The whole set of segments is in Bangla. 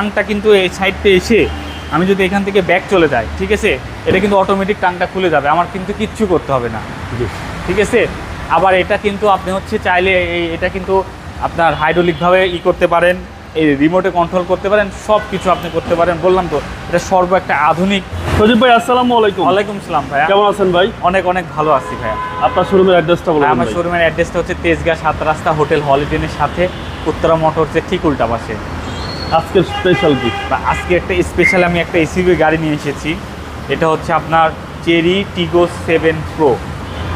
টাংটা কিন্তু এই সাইডটা এসে আমি যদি এখান থেকে ব্যাক চলে যাই ঠিক আছে? এটা কিন্তু অটোমেটিক টাংটা খুলে যাবে। আমার কিন্তু কিচ্ছু করতে হবে না। ঠিক আছে? আবার এটা কিন্তু আপনি হচ্ছে চাইলে এই এটা কিন্তু আপনার হাইড্রোলিকভাবে ই করতে পারেন এই রিমোটে কন্ট্রোল করতে পারেন সব কিছু আপনি করতে পারেন। বললাম তো এটা সর্ব একটা আধুনিক। সজীব ভাই আসসালামু আলাইকুম। ওয়ালাইকুম সালাম ভাই কেমন আছেন ভাই? অনেক অনেক ভালো আছি ভাইয়া। আপনার শোরুমের অ্যাড্রেসটা বলুন আমার শোরুমের অ্যাড্রেসটা হচ্ছে তেজগাঁ সাত রাস্তা হোটেল হলিডেনের সাথে উত্তরা মোটরসের ঠিক উল্টা পাশে। আজকের স্পেশাল কি আজকে একটা স্পেশাল আমি একটা এসিবি গাড়ি নিয়ে এসেছি। এটা হচ্ছে আপনার চেরি টিগো সেভেন প্রো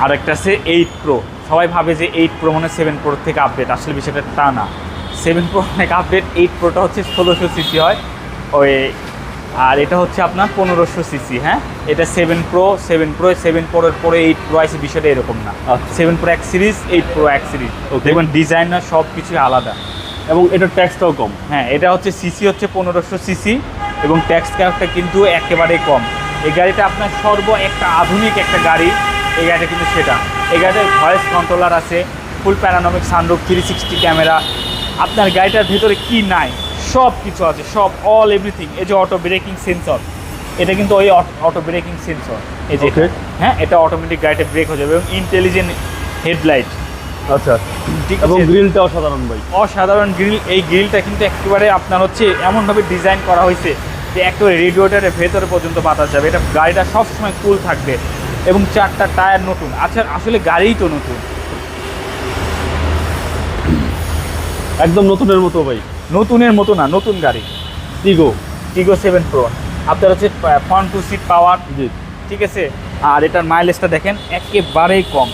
আর একটা আছে এইট প্রো সবাই ভাবে যে এইট প্রো মানে সেভেন প্রোর থেকে আপডেট আসলে বিষয়টা তা না। সেভেন প্রো অনেক আপডেট এইট প্রোটা হচ্ছে ষোলোশো সিসি হয়। ওই আর এটা হচ্ছে আপনার পনেরোশো সিসি হ্যাঁ? এটা seven pro seven pro seven প্রোর পরে এইট প্রো আছে বিষয়টা এরকম না। আচ্ছা। সেভেন প্রো এক সিরিজ এইট প্রো এক সিরিজ. দেখবেন ডিজাইনার সব কিছুই আলাদা। এবং এটার ট্যাক্সটাও কম। হ্যাঁ এটা হচ্ছে সিসি হচ্ছে পনেরোশো সিসি এবং ট্যাক্স ক্যারেক্টার কিন্তু একেবারেই কম। এই গাড়িটা আপনার সর্ব একটা আধুনিক একটা গাড়ি। এই গাড়িটা কিন্তু সেটা। এই গাড়িটার ভয়েস কন্ট্রোলার আছে full panoramic sunroof three sixty camera আপনার গাড়িটার ভেতরে কি নাই সব কিছু আছে সব অল এভরিথিং এই যে অটো ব্রেকিং সেন্সর এটা কিন্তু ওই অটো ব্রেকিং সেন্সর এই যে হ্যাঁ এটা অটোমেটিক গাড়িটা ব্রেক হয়ে যাবে এবং ইন্টেলিজেন্ট হেডলাইট আচ্ছা। ঠিক এবং আছে। গ্রিলটাও সাধারণ ভাই। অসাধারণ গ্রিল এই গ্রিলটা কিন্তু একেবারে আপনার হচ্ছে এমনভাবে ডিজাইন করা হয়েছে যে একেবারে রেডিওটারের ভেতরে পর্যন্ত বাতাস যাবে। এটা গাড়িটা সবসময় কুল থাকবে এবং চারটা টায়ার নতুন। আচ্ছা আসলে গাড়িই তো নতুন। একদম নতুনের মতো ভাই। নতুনের মতো না নতুন গাড়ি। টিগো টিগো সেভেন প্রো আপনার হচ্ছে ফ্রন্ট টু সিট পাওয়ার ঠিক আছে? আর এটার মাইলেজটা দেখেন একেবারেই কম।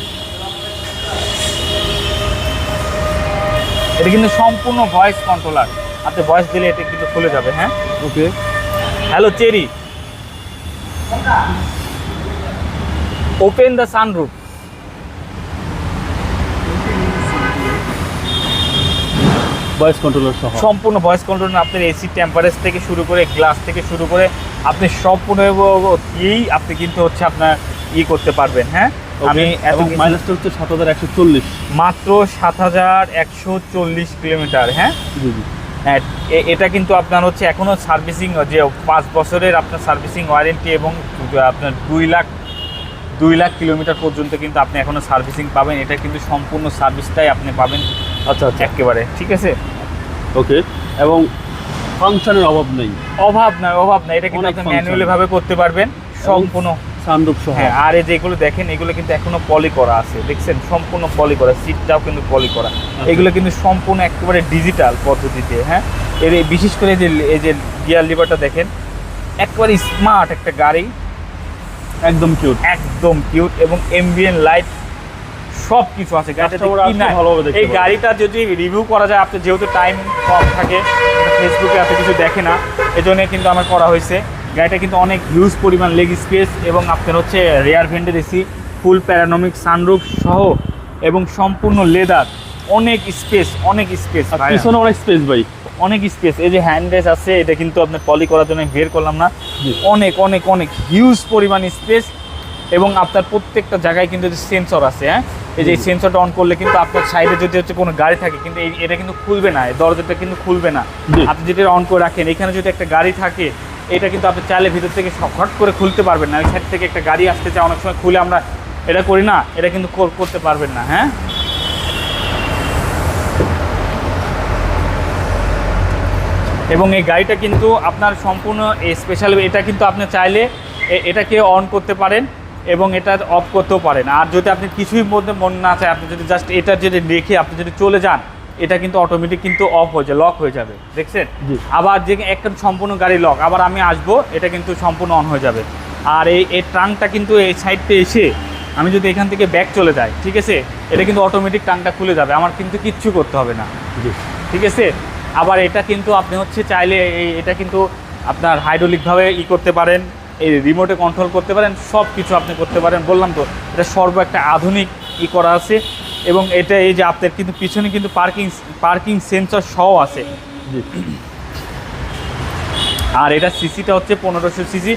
এটা কিন্তু সম্পূর্ণ ভয়েস কন্ট্রোলার আপনি ভয়েস দিলে এটা কিন্তু খুলে যাবে হ্যাঁ? Okay hello Chery open the sunroof voice controller সহ। সম্পূর্ণ ভয়েস কন্ট্রোল আপনার এসি টেম্পারেজ থেকে শুরু করে গ্লাস থেকে শুরু করে আপনি সম্পূর্ণ দিয়েই আপনি কিন্তু হচ্ছে আপনার ই করতে পারবেন হ্যাঁ? আমি মাইলেজটা হচ্ছে সাত হাজার একশো চল্লিশ। মাত্র সাত হাজার একশো চল্লিশ কিলোমিটার হ্যাঁ? জি জি। হ্যাঁ, এটা কিন্তু আপনার হচ্ছে এখনও সার্ভিসিং যে পাঁচ বছরের আপনার সার্ভিসিং ওয়ারেন্টি এবং আপনার দুই লাখ দুই লাখ কিলোমিটার পর্যন্ত কিন্তু আপনি এখনও সার্ভিসিং পাবেন। এটা কিন্তু সম্পূর্ণ সার্ভিসটাই আপনি পাবেন আচ্ছা আচ্ছা। একেবারে ঠিক আছে? ওকে এবং ফাংশনের অভাব নেই। অভাব নাই অভাব নাই এটা কিন্তু আপনি। ম্যানুয়ালি ভাবে করতে পারবেন সম্পূর্ণ। সানরূপ সহ। হ্যাঁ আর এই যেগুলো দেখেন এগুলো কিন্তু এখনও পলি করা আছে। দেখছেন? সম্পূর্ণ পলি করা। সিটটাও কিন্তু পলি করা। এগুলো কিন্তু সম্পূর্ণ একেবারে ডিজিটাল পদ্ধতিতে হ্যাঁ? এর বিশেষ করে এই যে এই যে গিয়ার লিভারটা দেখেন একেবারে স্মার্ট একটা গাড়ি। একদম কিউট একদম কিউট এবং এমবিএন লাইট সব কিছু আছে এই গাড়িটা যদি রিভিউ করা যায় আপনি যেহেতু টাইম কম থাকে ফেসবুকে এত কিছু দেখে না এজন্য কিন্তু আমার করা হয়েছে। গাড়িটা কিন্তু অনেক হিউজ পরিমাণ লেগ স্পেস এবং আপনার হচ্ছে রেয়ার ভেন্টে এসি ফুল প্যারানমিক সানরুফ সহ এবং সম্পূর্ণ লেদার অনেক স্পেস অনেক স্পেস পিছনে অনেক স্পেস ভাই। অনেক স্পেস এই যে হ্যান্ড রেস আছে এটা কিন্তু আপনার পলি করার জন্য বের করলাম না। অনেক অনেক অনেক হিউজ পরিমাণ স্পেস এবং আপনার প্রত্যেকটা জায়গায় কিন্তু সেন্সর আছে হ্যাঁ? এই যে সেন্সরটা অন করলে কিন্তু আপনার সাইডে যদি হচ্ছে কোনো গাড়ি থাকে কিন্তু এটা কিন্তু খুলবে না এই দরজাটা কিন্তু খুলবে না। আপনি যদি অন করে রাখেন এখানে যদি একটা গাড়ি থাকে এটা কিন্তু আপনি চাইলে ভিতর থেকে হট করে খুলতে পারবেন না। ওই সাইড থেকে একটা গাড়ি আসতে চায়, অনেক সময় খুলে আমরা এটা করি না, এটা কিন্তু কর- করতে পারবেন না হ্যাঁ? এবং এই গাড়িটা কিন্তু আপনার সম্পূর্ণ স্পেশাল এটা কিন্তু আপনি চাইলে এটাকে অন করতে পারেন এবং এটা অফ করতেও পারেন। আর যদি আপনি কিছুই মধ্যে মন না চায়, আপনি যদি জাস্ট এটা যদি রেখে আপনি যদি চলে যান এটা কিন্তু অটোমেটিক কিন্তু অফ হয়ে যায় লক হয়ে যাবে দেখছেন? আবার যে একটা সম্পূর্ণ গাড়ি লক আবার আমি আসব এটা কিন্তু সম্পূর্ণ অন হয়ে যাবে। আর এই এই ট্রাঙ্কটা কিন্তু এই সাইডটা এসে আমি যদি এখান থেকে ব্যাক চলে যাই ঠিক আছে? এটা কিন্তু অটোমেটিক ট্রাঙ্কটা খুলে যাবে আমার কিন্তু কিচ্ছু করতে হবে না। ঠিক আছে? আবার এটা কিন্তু আপনি হচ্ছে চাইলে এই এটা কিন্তু আপনার হাইড্রোলিকভাবে ই করতে পারেন এই রিমোটে কন্ট্রোল করতে পারেন সব কিছু আপনি করতে পারেন বললাম তো এটা সর্ব একটা আধুনিক ই করা আছে। এবং এটা এই যে আপনার কিন্তু পিছনে কিন্তু পার্কিং পার্কিং সেন্সর সহ আছে। আর এটা সিসিটা হচ্ছে পনেরোশো সিসি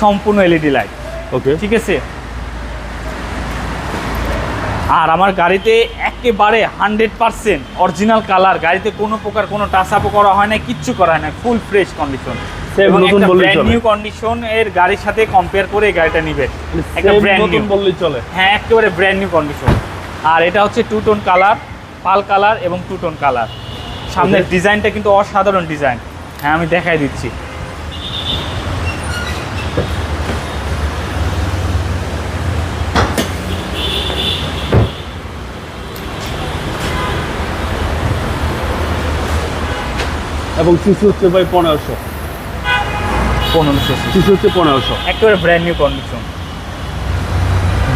সম্পূর্ণ এলইডি লাইট। ওকে। ঠিক আছে? আর আমার গাড়িতে একেবারে হান্ড্রেড পার্সেন্ট অরিজিনাল কালার গাড়িতে কোনো প্রকার কোনো টাচ আপও করা হয় না কিচ্ছু করা হয় না full fresh condition new condition এর গাড়ির সাথে কম্পেয়ার করে গাড়িটা নিবে। একটা ব্র্যান্ড নিউ বললেই চলে। হ্যাঁ একেবারে ব্র্যান্ড নিউ কন্ডিশন আর এটা হচ্ছে টু টোন কালার পাল কালার এবং টু টোন কালার সামনের ডিজাইনটা কিন্তু অসাধারণ ডিজাইন। হ্যাঁ আমি দেখাই দিচ্ছি। এবং সিসি হচ্ছে ভাই পনেরোশো। পনেরোশো সিসি হচ্ছে পনেরোশো। একেবারে ব্র্যান্ড নিউ কন্ডিশন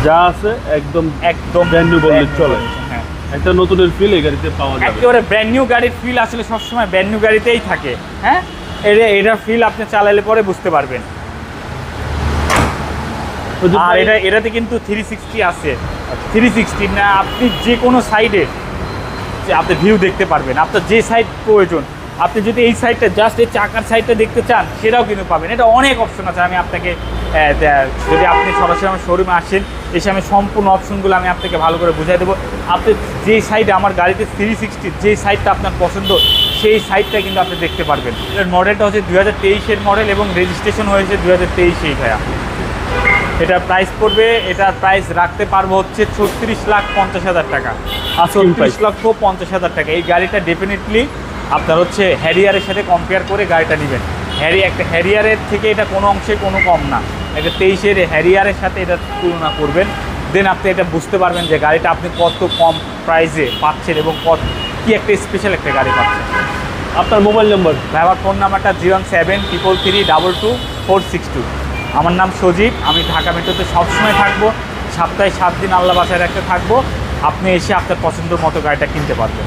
যা আছে একদম একদম Brand new বললে চলে। হ্যাঁ। একটা নতুনের ফিল এই গাড়িতে পাওয়া যাবে। একেবারে ব্র্যান্ড নিউ গাড়ির ফিল আসলে সবসময় ব্র্যান্ড নিউ গাড়িতেই থাকে হ্যাঁ? এটা এটার ফিল আপনি চালালে পরে বুঝতে পারবেন। আর এটা এটাতে কিন্তু থ্রি সিক্সটি আছে। থ্রি সিক্সটি না আপনি যে কোনো সাইডে যে আপনি ভিউ দেখতে পারবেন। আপনার যে সাইড প্রয়োজন আপনি যদি এই সাইডটা জাস্ট এই চাকার সাইডটা দেখতে চান সেটাও কিন্তু পাবেন। এটা অনেক অপশন আছে আমি আপনাকে যদি আপনি সরাসরি আমার শোরুমে আসেন এসে আমি সম্পূর্ণ অপশনগুলো আমি আপনাকে ভালো করে বুঝাই দেবো। আপনি যে সাইডে আমার গাড়িতে থ্রি সিক্সটি যে সাইডটা আপনার পছন্দ সেই সাইডটা কিন্তু আপনি দেখতে পারবেন। এর মডেলটা হচ্ছে দু হাজার তেইশের মডেল এবং রেজিস্ট্রেশন হয়েছে দু হাজার তেইশেই ভাইয়া। এটার প্রাইস পড়বে এটার প্রাইস রাখতে পারব হচ্ছে ছত্রিশ লাখ পঞ্চাশ হাজার টাকা। ছত্রিশ price। লক্ষ পঞ্চাশ হাজার টাকা। এই গাড়িটা ডেফিনেটলি আপনার হচ্ছে হ্যারিয়ারের সাথে কম্পেয়ার করে গাড়িটা নেবেন। হ্যারি একটা হ্যারিয়ারের থেকে এটা কোনো অংশে কোনো কম না। একটা তেইশের হ্যারিয়ারের সাথে এটা তুলনা করবেন। দেন আপনি এটা বুঝতে পারবেন যে গাড়িটা আপনি কত কম প্রাইসে পাচ্ছেন এবং কত কি একটা স্পেশাল একটা গাড়ি পাচ্ছেন। আপনার মোবাইল নম্বর ভাই আমার ফোন নাম্বারটা zero seven triple three double two four six two. আমার নাম সজীব আমি ঢাকা মেট্রোতে সবসময় থাকব। সপ্তাহে সাত দিন আল্লাহ বাসায় রাখতে থাকব। আপনি এসে আপনার পছন্দ মতো গাড়িটা কিনতে পারবেন।